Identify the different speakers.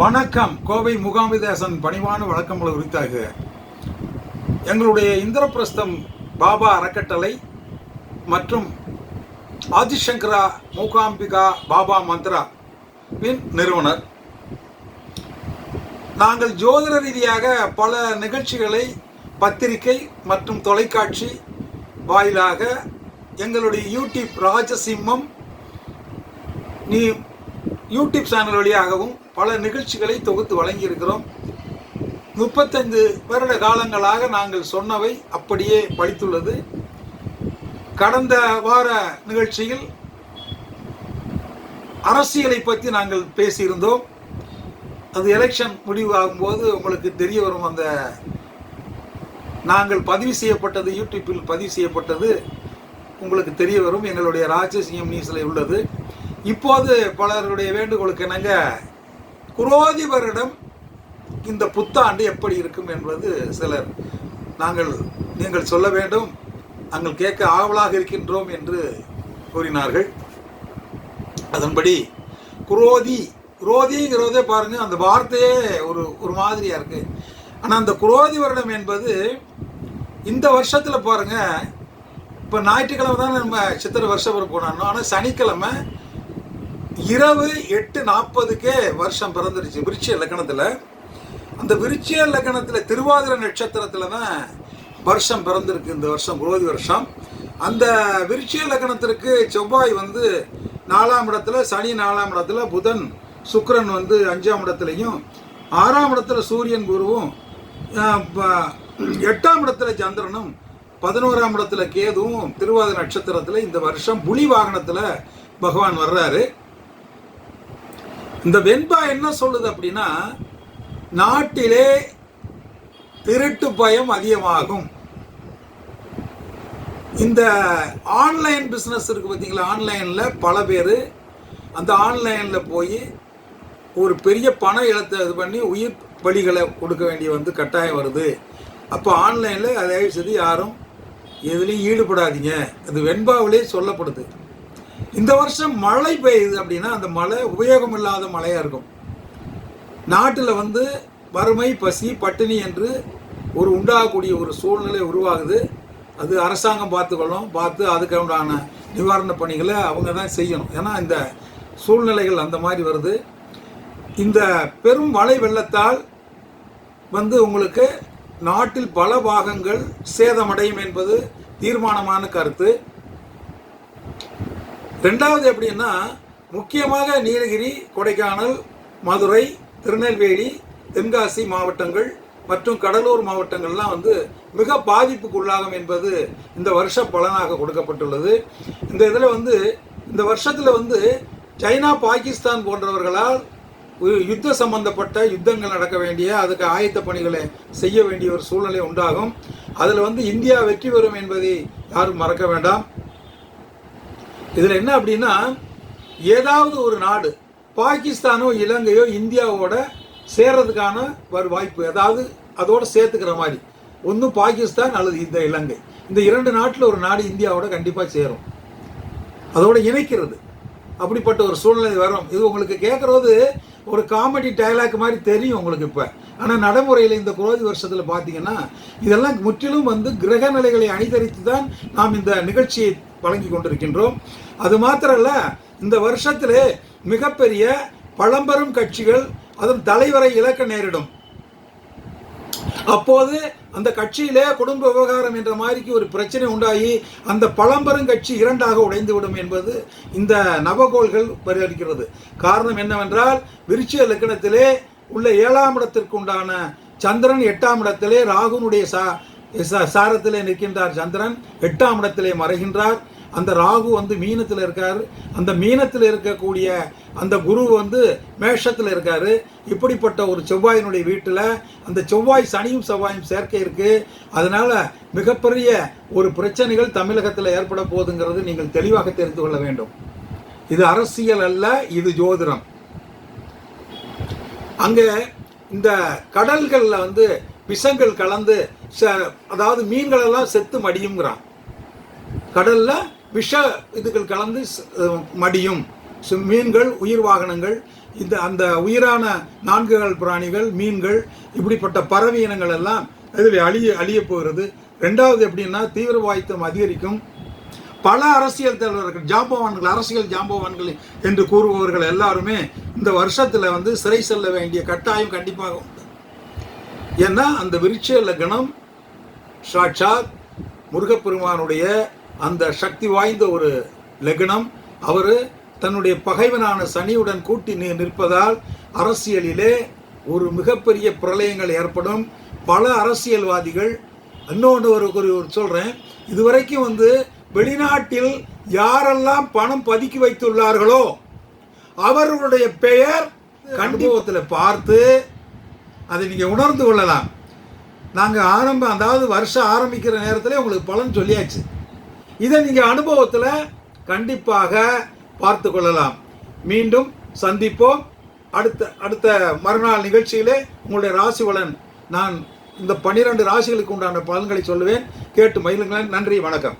Speaker 1: வணக்கம். கோவை முகாமிதாசன் பணிவான வழக்கங்களை உரித்தாக. எங்களுடைய இந்திரபிரஸ்தம் பாபா அறக்கட்டளை மற்றும் ஆதிசங்கரா மூகாம்பிகா பாபா மந்த்ரா வின் நிறுவனர். நாங்கள் ஜோதிட ரீதியாக பல நிகழ்ச்சிகளை பத்திரிகை மற்றும் தொலைக்காட்சி வாயிலாக எங்களுடைய யூடியூப் ராஜசிம்மம் நீ யூடியூப் சேனல் வழியாகவும் பல நிகழ்ச்சிகளை தொகுத்து வழங்கியிருக்கிறோம். முப்பத்தைந்து வருட காலங்களாக நாங்கள் சொன்னவை அப்படியே படித்துள்ளது. கடந்த வார நிகழ்ச்சியில் அரசியலை பற்றி நாங்கள் பேசியிருந்தோம். அது எலெக்ஷன் முடிவாகும்போது உங்களுக்கு தெரிய வரும் அந்த நாங்கள் பதிவு செய்யப்பட்டது யூடியூப்பில் பதிவு செய்யப்பட்டது. உங்களுக்கு தெரிய வரும். எங்களுடைய ராஜசிங்கம் நியூஸில் உள்ளது. இப்போது பலருடைய வேண்டுகோளுக்கு என்னங்க குரோதி வருடம் இந்த புத்தாண்டு எப்படி இருக்கும் என்பது சிலர் நாங்கள் நீங்கள் சொல்ல வேண்டும் நாங்கள் கேட்க ஆவலாக இருக்கின்றோம் என்று கூறினார்கள். அதன்படி குரோதி குரோதிங்கிறதே பாருங்க அந்த வார்த்தையே ஒரு ஒரு மாதிரியா இருக்கு. ஆனால் அந்த குரோதி வருடம் என்பது இந்த வருஷத்தில் பாருங்க இப்போ ஞாயிற்றுக்கிழமை தான் நம்ம சித்திரை வருஷம் போனோம் ஆனால் சனிக்கிழமை இரவு எட்டு நாற்பதுக்கே வருஷம் பிறந்துருச்சு. விருட்சிய லக்கணத்தில். அந்த விருட்சிய லக்கணத்தில் திருவாதிரை நட்சத்திரத்தில் தான் வருஷம் பிறந்திருக்கு. இந்த வருஷம் குரோதி வருஷம். அந்த விருட்சிய லக்கணத்திற்கு செவ்வாய் வந்து நாலாம் இடத்துல சனி நாலாம் இடத்துல புதன் சுக்கரன் வந்து அஞ்சாம் இடத்துலையும் ஆறாம் இடத்துல சூரியன் குருவும் ப- எட்டாம் இடத்துல சந்திரனும் பதினோராம் இடத்துல கேதுவும் திருவாதிரை நட்சத்திரத்தில் இந்த வருஷம் புலி வாகனத்தில் பகவான் வர்றாரு. இந்த வெண்பா என்ன சொல்லுது அப்படின்னா நாட்டிலே திருட்டு பயம் அதிகமாகும். இந்த ஆன்லைன் பிஸ்னஸ் இருக்கு பார்த்தீங்களா ஆன்லைனில் பல பேர் அந்த ஆன்லைனில் போய் ஒரு பெரிய பண இழத்தை இது பண்ணி உயிர் பலிகளை கொடுக்க வேண்டிய வந்து கட்டாயம் வருது. அப்போ ஆன்லைனில் தயவு செய்து யாரும் எதுலேயும் ஈடுபடாதீங்க. அது வெண்பாவிலே சொல்லப்படுது. இந்த வருஷம் மழை பெய்யுது அப்படின்னா அந்த மழை உபயோகம் இல்லாத மழையாக இருக்கும். நாட்டில் வந்து வறுமை பசி பட்டினி என்று ஒரு உண்டாகக்கூடிய ஒரு சூழ்நிலை உருவாகுது. அது அரசாங்கம் பார்த்துக்கொள்ளும். பார்த்து அதுக்கு உண்டான நிவாரண பணிகளை அவங்க தான் செய்யணும். ஏன்னா இந்த சூழ்நிலைகள் அந்த மாதிரி வருது. இந்த பெரும் மழை வெள்ளத்தால் வந்து உங்களுக்கு நாட்டில் பல பாகங்கள் சேதமடையும் என்பது தீர்மானமான கருத்து. ரெண்டாவது எப்படின்னா முக்கியமாக நீலகிரி கொடைக்கானல் மதுரை திருநெல்வேலி தென்காசி மாவட்டங்கள் மற்றும் கடலூர் மாவட்டங்கள்லாம் வந்து மிக பாதிப்புக்குள்ளாகும் என்பது இந்த வருஷ பலனாக கொடுக்கப்பட்டுள்ளது. இந்த இதில் வந்து இந்த வருஷத்தில் வந்து சைனா பாகிஸ்தான் போன்றவர்களால் யுத்த சம்பந்தப்பட்ட யுத்தங்கள் நடக்க வேண்டிய அதுக்கு ஆயத்த பணிகளை செய்ய வேண்டிய ஒரு சூழ்நிலை உண்டாகும். அதில் வந்து இந்தியா வெற்றி பெறும் என்பதை யாரும் மறக்க வேண்டாம். இதில் என்ன அப்படின்னா ஏதாவது ஒரு நாடு பாகிஸ்தானோ இலங்கையோ இந்தியாவோட சேர்றதுக்கான ஒரு வாய்ப்பு அதாவது அதோட சேர்த்துக்கிற மாதிரி. ஒன்றும் பாகிஸ்தான் அல்லது இந்த இலங்கை. இந்த இரண்டு நாட்டில் ஒரு நாடு இந்தியாவோட கண்டிப்பாக சேரும். அதோட இணைக்கிறது. அப்படிப்பட்ட ஒரு சூழ்நிலை வரும். இது உங்களுக்கு கேட்குறது ஒரு காமெடி டைலாக் மாதிரி தெரியும் உங்களுக்கு இப்போ. ஆனால் நடைமுறையில் இந்த குரோதி வருஷத்தில் பார்த்தீங்கன்னா இதெல்லாம் முற்றிலும் வந்து கிரக நிலைகளை அணிதரித்து தான் நாம் இந்த நிகழ்ச்சியை வழங்கி கொண்டிருக்கின்றோம். அது மாத்திரல்ல இந்த வருஷத்திலே மிகப்பெரிய பழம்பெரும் கட்சிகள் அதன் தலைவரை இழக்க நேரிடும். அப்போது அந்த கட்சியிலே குடும்ப விவகாரம் என்ற மாதிரிக்கு ஒரு பிரச்சனை உண்டாகி அந்த பழம்பெரும் கட்சி இரண்டாக உடைந்துவிடும் என்பது இந்த நவகோள்கள் பரிகரிக்கிறது. காரணம் என்னவென்றால் விருச்சிய லக்கணத்திலே உள்ள ஏழாம் இடத்திற்கு உண்டான சந்திரன் எட்டாம் இடத்திலே ராகுனுடைய சா சா- சாரத்திலே நிற்கின்றார் சந்திரன். எட்டாம் இடத்திலே மறைகின்றார். அந்த ராகு வந்து மீனத்தில் இருக்கார். அந்த மீனத்தில் இருக்கக்கூடிய அந்த குரு வந்து மேஷத்தில் இருக்கார். இப்படிப்பட்ட ஒரு செவ்வாயினுடைய வீட்டில் அந்த செவ்வாய் சனியும் செவ்வாயும் சேர்க்கை இருக்குது அதனால் மிகப்பெரிய ஒரு பிரச்சனைகள் தமிழகத்தில் ஏற்பட போகுதுங்கிறது நீங்கள் தெளிவாக தெரிந்து கொள்ள வேண்டும். இது அரசியல் அல்ல இது ஜோதிடம். அங்கே இந்த கடல்களில் வந்து விஷங்கள் கலந்து ச- அதாவது மீன்கள் எல்லாம் செத்து மடியுங்கிறான் கடல்ல விஷ இதுகள் கலந்து மடியும். மீன்கள் உயிர் வாகனங்கள் இந்த அந்த உயிரான நான்குகள் பிராணிகள் மீன்கள் இப்படிப்பட்ட பறவை இனங்கள் எல்லாம் இதில் அழிய அழிய போகிறது. ரெண்டாவது எப்படின்னா தீவிரவாயுத்தம் அதிகரிக்கும். பல அரசியல் தலைவர்கள் ஜாம்பவான்கள் அரசியல் ஜாம்பவான்கள் என்று கூறுபவர்கள் எல்லாருமே இந்த வருஷத்தில் வந்து சிறை செல்ல வேண்டிய கட்டாயம் கண்டிப்பாக உண்டு. ஏன்னா அந்த விருட்ச லக்னம் சாட்சாத் முருகப்பெருமானுடைய அந்த சக்தி வாய்ந்த ஒரு லக்னம் அவர் தன்னுடைய பகைவனான சனியுடன் கூட்டி நிற்பதால் அரசியலிலே ஒரு மிகப்பெரிய பிரளயங்கள் ஏற்படும். பல அரசியல்வாதிகள் இன்னொன்று ஒரு ஒரு சொல்கிறேன் இதுவரைக்கும் வந்து வெளிநாட்டில் யாரெல்லாம் பணம் பதுக்கி வைத்துள்ளார்களோ அவர்களுடைய பெயர் கண்டிப்பத்தில் பார்த்து அதை நீங்கள் உணர்ந்து கொள்ளலாம். நாங்கள் ஆரம்பம் அதாவது வருஷம் ஆரம்பிக்கிற நேரத்தில் உங்களுக்கு பலன் சொல்லியாச்சு. இதை நீங்கள் அனுபவத்தில் கண்டிப்பாக பார்த்து கொள்ளலாம். மீண்டும் சந்திப்போம். அடுத்த அடுத்த மறுநாள் நிகழ்ச்சியிலே உங்களுடைய ராசி பலன். நான் இந்த பன்னிரண்டு ராசிகளுக்கு உண்டான பலன்களை சொல்லுவேன். கேட்டு மயிலுங்களேன் நன்றி வணக்கம்.